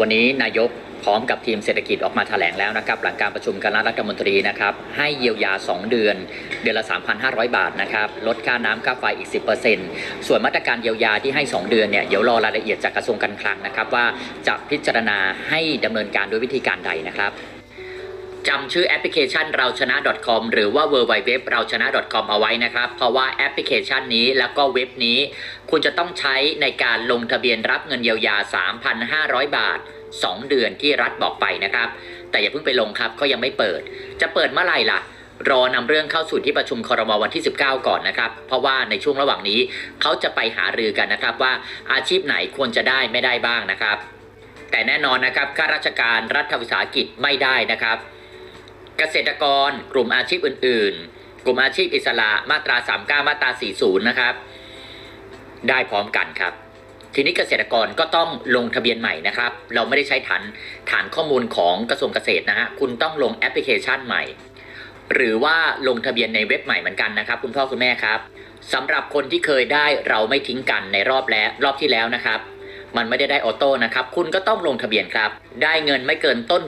วันนี้นายกพร้อมกับทีมเศรษฐกิจออกมาแถลงแล้วนะครับ หลังการประชุมคณะรัฐมนตรีนะครับ ให้เยียวยา 2 เดือน เดือนละ 3,500 บาทนะครับ ลดค่าน้ำค่าไฟอีก 10%ส่วนมาตรการเยียวยาที่ให้ 2 เดือนเนี่ยเดี๋ยวรอรายละเอียดจากกระทรวงการคลังนะครับ ว่าจะพิจารณาให้ดำเนินการด้วยวิธีการใดนะครับ จำชื่อแอปพลิเคชันเราชนะ .com หรือว่า w w w เราชนะ .com เอาไว้นะครับ เพราะว่าแอปพลิเคชันนี้แล้วก็เว็บนี้ คุณจะต้องใช้ในการลงทะเบียนรับเงินเยียวยา 3,500 บาท 2 เดือนที่รัฐบอกไปนะครับ แต่อย่าเพิ่งไปลงครับเขายังไม่เปิด จะเปิดเมื่อไหร่ล่ะรอนำเรื่องเข้าสู่ที่ประชุมคอรมวันที่ 19 ก่อนนะครับ เพราะว่าในช่วงระหว่างนี้เขาจะไปหารือกันนะครับว่าอาชีพไหนควรจะได้ไม่ได้บ้างนะครับ แต่แน่นอนนะครับข้าราชการรัฐวิสาหกิจไม่ได้นะครับ เกษตรกร กลุ่มอาชีพอื่น ๆ กลุ่มอาชีพอิสระมาตรา 39 มาตรา 40 นะครับ ได้พร้อมกันครับ ทีนี้เกษตรกรก็ต้องลงทะเบียนใหม่นะครับ เราไม่ได้ใช้ฐานฐานข้อมูลของกระทรวงเกษตรนะฮะคุณต้องลงแอปพลิเคชันใหม่ หรือว่าลงทะเบียนในเว็บใหม่เหมือนกันนะครับ คุณพ่อคุณแม่ครับสำหรับคนที่เคยได้เราไม่ทิ้งกันในรอบแล้วรอบที่แล้วนะครับ มันไม่ได้ได้ออโต้นะครับ คุณก็ต้องลงทะเบียนครับ ได้เงินไม่เกินต้น